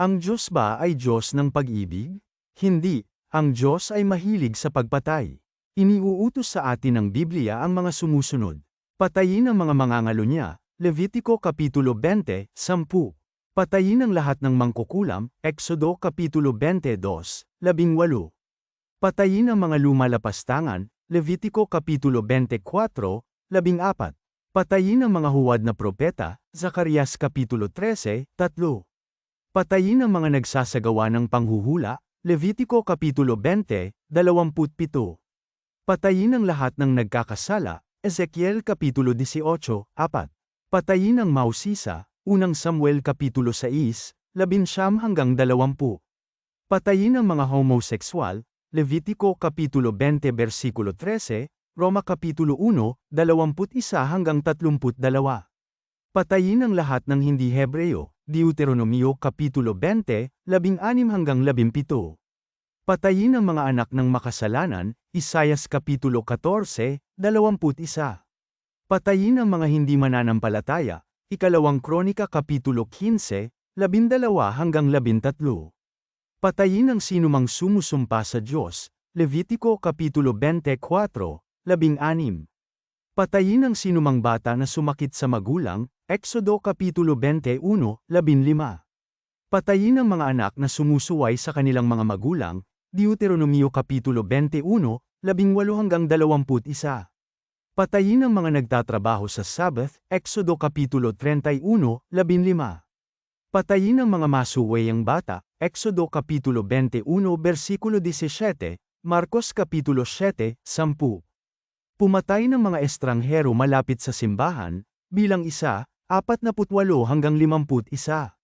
Ang Diyos ba ay Diyos ng pag-ibig? Hindi, ang Diyos ay mahilig sa pagpatay. Iniuutos sa atin ng Biblia ang mga sumusunod. Patayin ang mga mangangalo niya, Levitico Kapitulo 20, 10. Patayin ang lahat ng mangkukulam, Exodo Kapitulo 22, 18. Patayin ang mga lumalapastangan, Levitico Kapitulo 24, 14. Patayin ang mga huwad na propeta, Zacarias Kapitulo 13, 3. Patayin ang mga nagsasagawa ng panghuhula, Levitico Kapitulo 20, 27. Patayin ang lahat ng nagkakasala, Ezekiel Kapitulo 18, 4. Patayin ang mausisa, Unang Samuel Kapitulo 6, 11 hanggang 20. Patayin ang mga homosexual, Levitico Kapitulo 20 versikulo 13, Roma Kapitulo 1, 21 hanggang 32. Patayin ang lahat ng hindi Hebreo, Deuteronomio Kapitulo 20, 16 hanggang 17. Patayin ang mga anak ng makasalanan, Isayas Kapitulo 14, 21. Patayin ang mga hindi mananampalataya, Ikalawang Kronika Kapitulo 15, 12 hanggang 13. Patayin ang sinumang sumusumpa sa Diyos, Levitico Kapitulo 24, 16. Patayin ang sinumang bata na sumakit sa magulang, Exodo Kapitulo 21, 15. Patayin ang mga anak na sumusuway sa kanilang mga magulang, Deuteronomio Kapitulo 21, 18 hanggang 21. Patayin ang mga nagtatrabaho sa Sabbath, Exodo Kapitulo 31, 15. Patayin ang mga masuwayang bata, Exodo Kapitulo 21 versikulo 17, Marcos Kapitulo 7, 10. Pumatay ng mga estranghero malapit sa simbahan, bilang isa, 48 hanggang 51.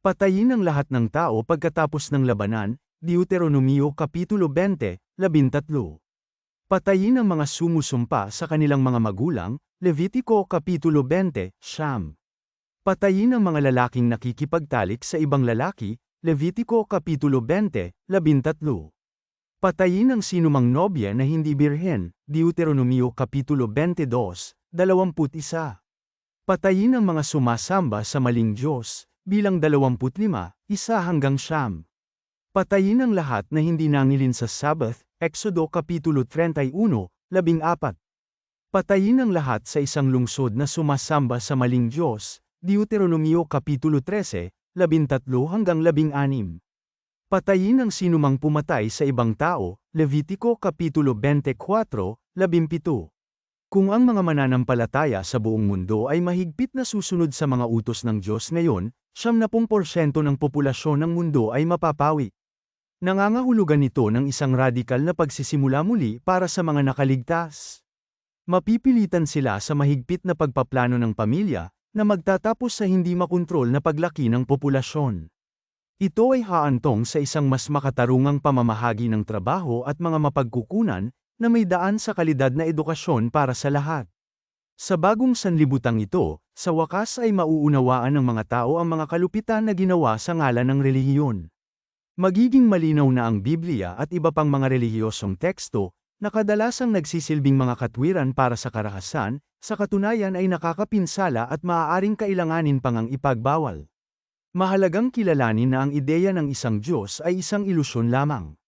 Patayin ang lahat ng tao pagkatapos ng labanan, Deuteronomio Kapitulo 20, 13. Patayin ang mga sumusumpa sa kanilang mga magulang, Levitico Kapitulo 20, Siyam. Patayin ang mga lalaking nakikipagtalik sa ibang lalaki, Levitico Kapitulo 20, 13. Patayin ang sinumang nobya na hindi birhen, Deuteronomio Kapitulo 22, 21. Patayin ang mga sumasamba sa maling Diyos, bilang 25, isa hanggang siyam. Patayin ang lahat na hindi nangilin sa Sabbath, Exodo Kapitulo 31, 14. Patayin ang lahat sa isang lungsod na sumasamba sa maling Diyos, Deuteronomio Kapitulo 13, 13 hanggang 16. Patayin ang sinumang pumatay sa ibang tao, Levitico Kapitulo 24, 17. Kung ang mga mananampalataya sa buong mundo ay mahigpit na susunod sa mga utos ng Diyos ngayon, 70% ng populasyon ng mundo ay mapapawi. Nangangahulugan nito ng isang radikal na pagsisimula muli para sa mga nakaligtas. Mapipilitan sila sa mahigpit na pagpaplano ng pamilya, na magtatapos sa hindi makontrol na paglaki ng populasyon. Ito ay haantong sa isang mas makatarungang pamamahagi ng trabaho at mga mapagkukunan, na may daan sa kalidad na edukasyon para sa lahat. Sa bagong sanlibutang ito, sa wakas ay mauunawaan ng mga tao ang mga kalupitan na ginawa sa ngalan ng relihiyon. Magiging malinaw na ang Biblia at iba pang mga relihiyosong teksto, na kadalasang nagsisilbing mga katwiran para sa karahasan, sa katunayan ay nakakapinsala at maaaring kailanganin pang ang ipagbawal. Mahalagang kilalanin na ang ideya ng isang Diyos ay isang ilusyon lamang.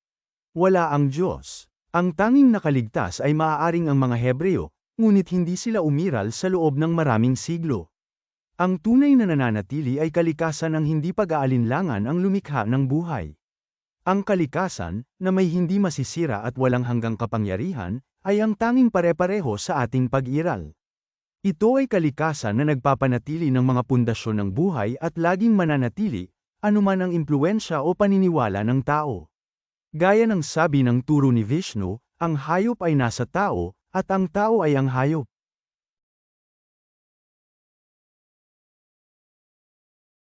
Wala ang Diyos. Ang tanging nakaligtas ay maaaring ang mga Hebreo, ngunit hindi sila umiral sa loob ng maraming siglo. Ang tunay na nananatili ay kalikasan ng hindi pag-aalinlangan ang lumikha ng buhay. Ang kalikasan, na may hindi masisira at walang hanggang kapangyarihan, ay ang tanging pare-pareho sa ating pag-iral. Ito ay kalikasan na nagpapanatili ng mga pundasyon ng buhay at laging mananatili, anuman ang impluensya o paniniwala ng tao. Gaya ng sabi ng turo ni Vishnu, ang hayop ay nasa tao, at ang tao ay ang hayop.